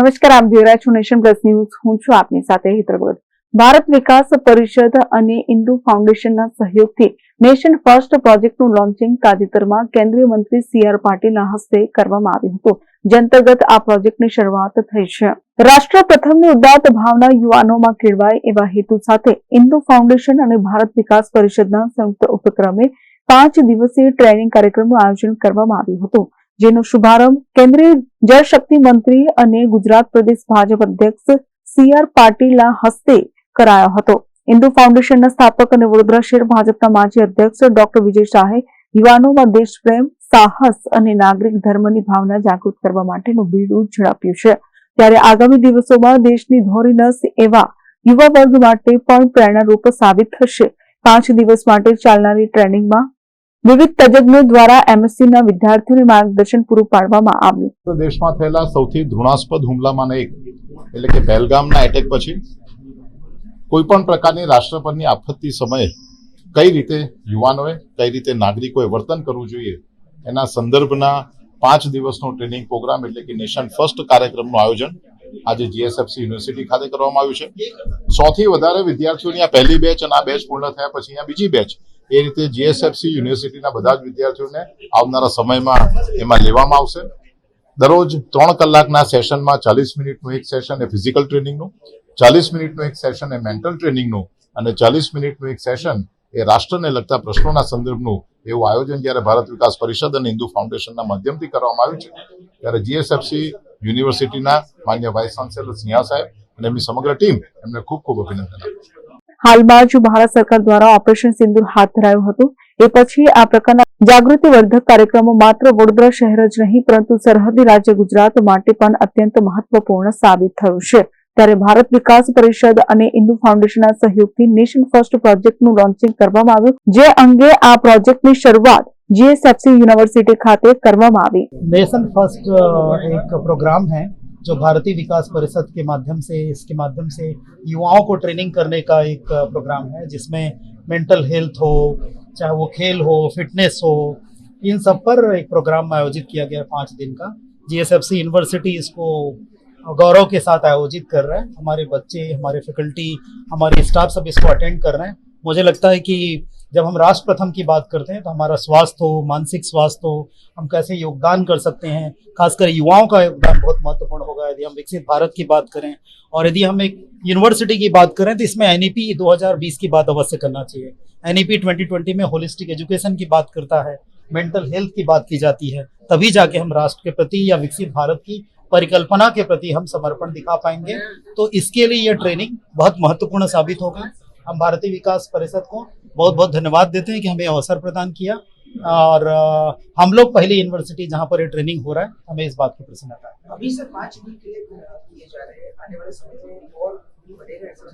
નમસ્કાર, આપ જોઈ રહ્યા છો નેશન પ્લસ ન્યૂઝ. હું છું આપની સાથે હેતર ભારત વિકાસ પરિષદ અને ઇન્દુ ફાઉન્ડેશનના સહયોગથી નેશન ફર્સ્ટ પ્રોજેક્ટનું લોન્ચિંગ તાજેતરમાં કેન્દ્રીય મંત્રી સી આર પાટીલના હસ્તે કરવામાં આવ્યું હતું. જે અંતર્ગત આ પ્રોજેક્ટની શરૂઆત થઈ છે. રાષ્ટ્ર પ્રથમની ઉદાત્ત ભાવના યુવાનોમાં કેળવાય એવા હેતુ સાથે ઇન્દુ ફાઉન્ડેશન અને ભારત વિકાસ પરિષદના સંયુક્ત ઉપક્રમે પાંચ દિવસીય ટ્રેનિંગ કાર્યક્રમનું આયોજન કરવામાં આવ્યું હતું. જેનો શુભારંભ કેન્દ્રીય જળશક્તિ મંત્રી અને ગુજરાત પ્રદેશ ભાજપ અધ્યક્ષ સી આર પાટીલના હસ્તે કરાયો હતો. ઇન્દુ ફાઉન્ડેશનના સ્થાપક અને વડોદરા શહેર ભાજપના માજી અધ્યક્ષ ડોક્ટર વિજય શાહે યુવાનોમાં દેશપ્રેમ, સાહસ અને નાગરિક ધર્મની ભાવના જાગૃત કરવા માટેનું બીડું ઝડપ્યું છે. ત્યારે આગામી દિવસોમાં દેશની ધોરીનસ એવા યુવા વર્ગ માટે પણ પ્રેરણારૂપ સાબિત થશે. પાંચ દિવસ માટે ચાલનારી ટ્રેનિંગમાં વિવિધ તજજ્ઞો દ્વારા એમએસસીના વિદ્યાર્થીઓને માર્ગદર્શન પૂરું પાડવામાં આવ્યું. દેશમાં થયેલા સૌથી ધૃણાસ્પદ હુમલામાં એક, એટલે કે પહેલગામના એટેક પછી કોઈ પણ પ્રકારની રાષ્ટ્ર પરની આપત્તિ સમયે કઈ રીતે યુવાનોએ, કઈ રીતે નાગરિકોએ વર્તન કરવું જોઈએ, એના સંદર્ભના પાંચ દિવસનો ટ્રેનિંગ પ્રોગ્રામ એટલે કે નેશન ફર્સ્ટ કાર્યક્રમનું આયોજન આજે જીએસએફસી યુનિવર્સિટી ખાતે કરવામાં આવ્યું છે. સૌથી વધારે વિદ્યાર્થીઓની આ પહેલી બેચ અને આ બેચ પૂર્ણ થયા પછી અહીંયા બીજી બેચ એ રીતે જીએસએફસી યુનિવર્સિટીના બધા જ વિદ્યાર્થીઓને આવનારા સમયમાં એમાં લેવામાં આવશે. દરરોજ ત્રણ કલાકના સેશનમાં ચાલીસ મિનિટનું એક સેશન એ ફિઝિકલ ટ્રેનિંગનું, ચાલીસ મિનિટનું એક સેશન એ મેન્ટલ ટ્રેનિંગનું અને ચાલીસ મિનિટનું એક સેશન એ રાષ્ટ્રને લગતા પ્રશ્નોના સંદર્ભનું એવું આયોજન જ્યારે ભારત વિકાસ પરિષદ અને હિન્દુ ફાઉન્ડેશનના માધ્યમથી કરવામાં આવ્યું છે, ત્યારે જીએસએફસી યુનિવર્સિટીના માન્ય વાઇસ ચાન્સેલર સિંહા સાહેબ અને એમની સમગ્ર ટીમ એમને ખૂબ ખૂબ અભિનંદન આપ્યું છું. હાલમાં જ ભારત સરકાર દ્વારા ઓપરેશન સિંદુર હાથ ધરાયું હતું. એ પછી આ પ્રકારના જાગૃતિવર્ધક કાર્યક્રમો માત્ર વડોદરા શહેર જ નહીં, પરંતુ સરહદી રાજ્ય ગુજરાત માટે પણ અત્યંત મહત્વપૂર્ણ સાબિત થયું છે. ત્યારે ભારત વિકાસ પરિષદ અને ઇન્દુ ફાઉન્ડેશનના સહયોગથી નેશન ફર્સ્ટ પ્રોજેક્ટનું લોન્ચિંગ કરવામાં આવ્યું, જે અંગે આ પ્રોજેક્ટની શરૂઆત જીએસએફસી યુનિવર્સિટી ખાતે કરવામાં આવી. નેશન ફર્સ્ટ એક પ્રોગ્રામ હૈ जो भारतीय विकास परिषद के माध्यम से, इसके माध्यम से युवाओं को ट्रेनिंग करने का एक प्रोग्राम है, जिसमें मेंटल हेल्थ हो, चाहे वो खेल हो फिटनेस हो, इन सब पर एक प्रोग्राम आयोजित किया गया है पाँच दिन का। जीएसएफसी यूनिवर्सिटी इसको गौरव के साथ आयोजित कर रहे हैं। हमारे बच्चे, हमारे फैकल्टी हमारे स्टाफ सब इसको अटेंड कर रहे हैं। मुझे लगता है कि जब हम राष्ट्र प्रथम की बात करते हैं तो हमारा स्वास्थ्य हो, मानसिक स्वास्थ्य हो, हम कैसे योगदान कर सकते हैं, खासकर युवाओं का योगदान बहुत महत्वपूर्ण होगा यदि हम विकसित भारत की बात करें और यदि हम एक यूनिवर्सिटी की बात करें तो इसमें एन 2020 की बात अवश्य करना चाहिए। एन 2020 में होलिस्टिक एजुकेशन की बात करता है मेंटल हेल्थ की बात की जाती है, तभी जाके हम राष्ट्र के प्रति या विकसित भारत की परिकल्पना के प्रति हम समर्पण दिखा पाएँगे। तो इसके लिए यह ट्रेनिंग बहुत महत्वपूर्ण साबित होगा हम भारतीय विकास परिषद को बहुत बहुत धन्यवाद देते हैं कि हमें अवसर प्रदान किया। और हम लोग पहली यूनिवर्सिटी जहाँ पर ये ट्रेनिंग हो रहा है हमें इस बात की प्रसन्नता है। अभी सर पाँच दिन के लिए जा रहे हैं आने वाले समय में और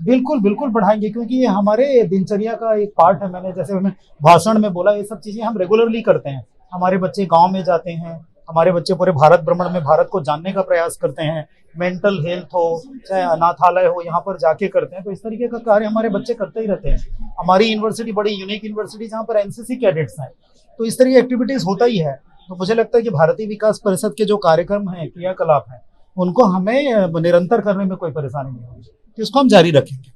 बिल्कुल बिल्कुल बढ़ाएँगे क्योंकि ये हमारे दिनचर्या का एक पार्ट है। मैंने जैसे हमें भाषण में बोला ये सब चीज़ें हम रेगुलरली करते हैं। हमारे बच्चे गाँव में जाते हैं हमारे बच्चे पूरे भारत भ्रमण में भारत को जानने का प्रयास करते हैं। मेंटल हेल्थ हो, चाहे अनाथालय हो, यहाँ पर जाके करते हैं। तो इस तरीके का कार्य हमारे बच्चे करते ही रहते हैं। हमारी यूनिवर्सिटी बड़ी यूनिक यूनिवर्सिटी जहाँ पर एनसीसी कैडेट्स हैं। तो इस तरह की एक्टिविटीज़ होता ही है। तो मुझे लगता है कि भारतीय विकास परिषद के जो कार्यक्रम हैं, क्रियाकलाप हैं, उनको हमें निरंतर करने में कोई परेशानी नहीं होगी। तो इसको हम जारी रखेंगे।